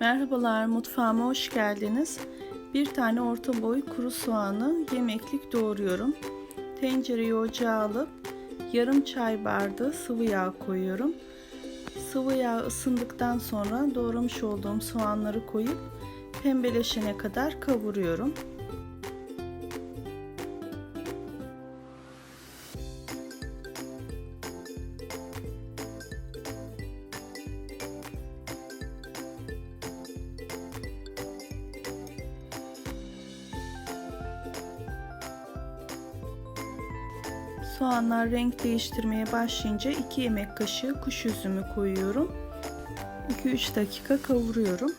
Merhabalar, mutfağıma hoş geldiniz. Bir tane orta boy kuru soğanı yemeklik doğruyorum. Tencereyi ocağa alıp yarım çay bardağı sıvı yağ koyuyorum. Sıvı yağ ısındıktan sonra doğramış olduğum soğanları koyup pembeleşene kadar kavuruyorum. Soğanlar renk değiştirmeye başlayınca 2 yemek kaşığı kuş üzümü koyuyorum. 2-3 dakika kavuruyorum.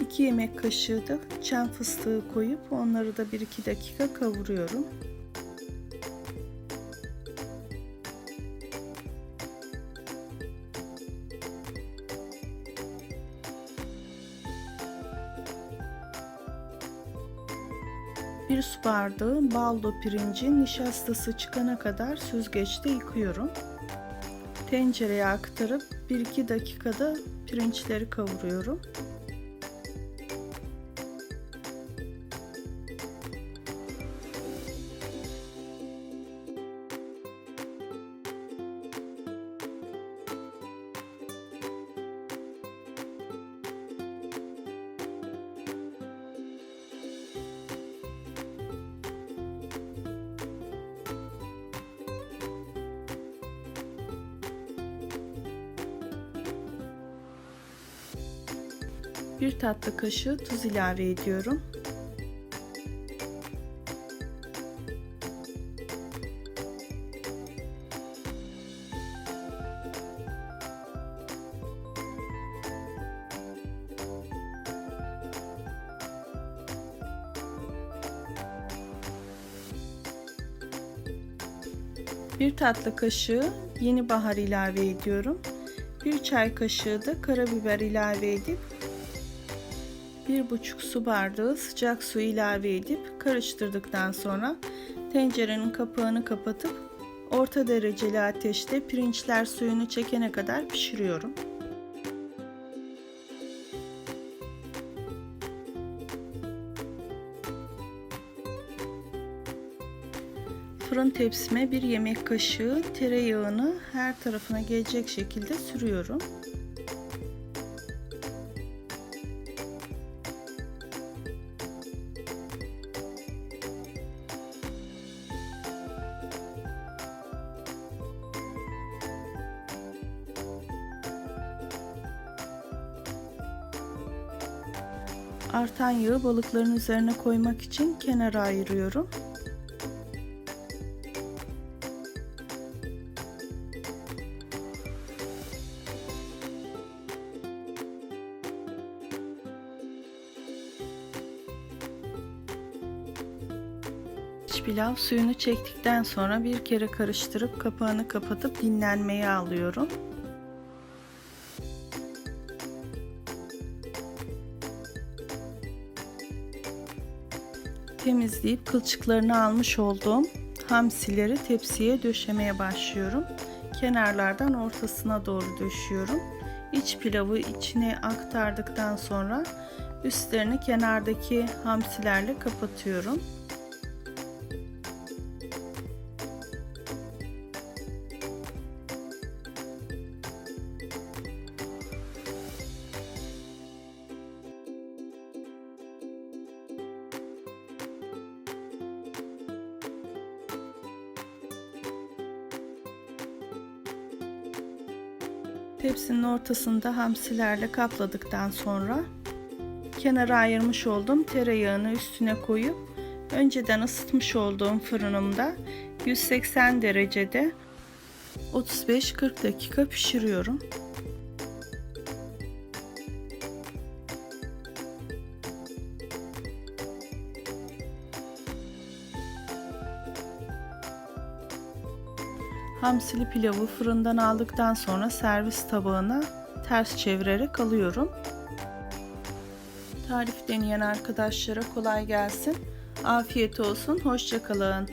İki yemek kaşığı da çam fıstığı koyup onları da 1-2 dakika kavuruyorum. Bir su bardağı baldo pirincin nişastası çıkana kadar süzgeçte yıkıyorum. Tencereye aktarıp 1-2 dakikada pirinçleri kavuruyorum. Bir tatlı kaşığı tuz ilave ediyorum. Bir tatlı kaşığı yeni bahar ilave ediyorum. Bir çay kaşığı da karabiber ilave edip 1,5 su bardağı sıcak su ilave edip karıştırdıktan sonra tencerenin kapağını kapatıp orta dereceli ateşte pirinçler suyunu çekene kadar pişiriyorum. Fırın tepsime bir yemek kaşığı tereyağını her tarafına gelecek şekilde sürüyorum. Artan yağı balıkların üzerine koymak için kenara ayırıyorum. pilav suyunu çektikten sonra bir kere karıştırıp kapağını kapatıp dinlenmeye alıyorum. Temizleyip kılçıklarını almış olduğum hamsileri tepsiye döşemeye başlıyorum. Kenarlardan ortasına doğru döşüyorum. İç pilavı içine aktardıktan sonra üstlerini kenardaki hamsilerle kapatıyorum. Tepsinin ortasında hamsilerle kapladıktan sonra kenara ayırmış olduğum tereyağını üstüne koyup önceden ısıtmış olduğum fırınımda 180 derecede 35-40 dakika pişiriyorum. Hamsili pilavı fırından aldıktan sonra servis tabağına ters çevirerek alıyorum. Tarif deneyen arkadaşlara kolay gelsin. Afiyet olsun. Hoşçakalın.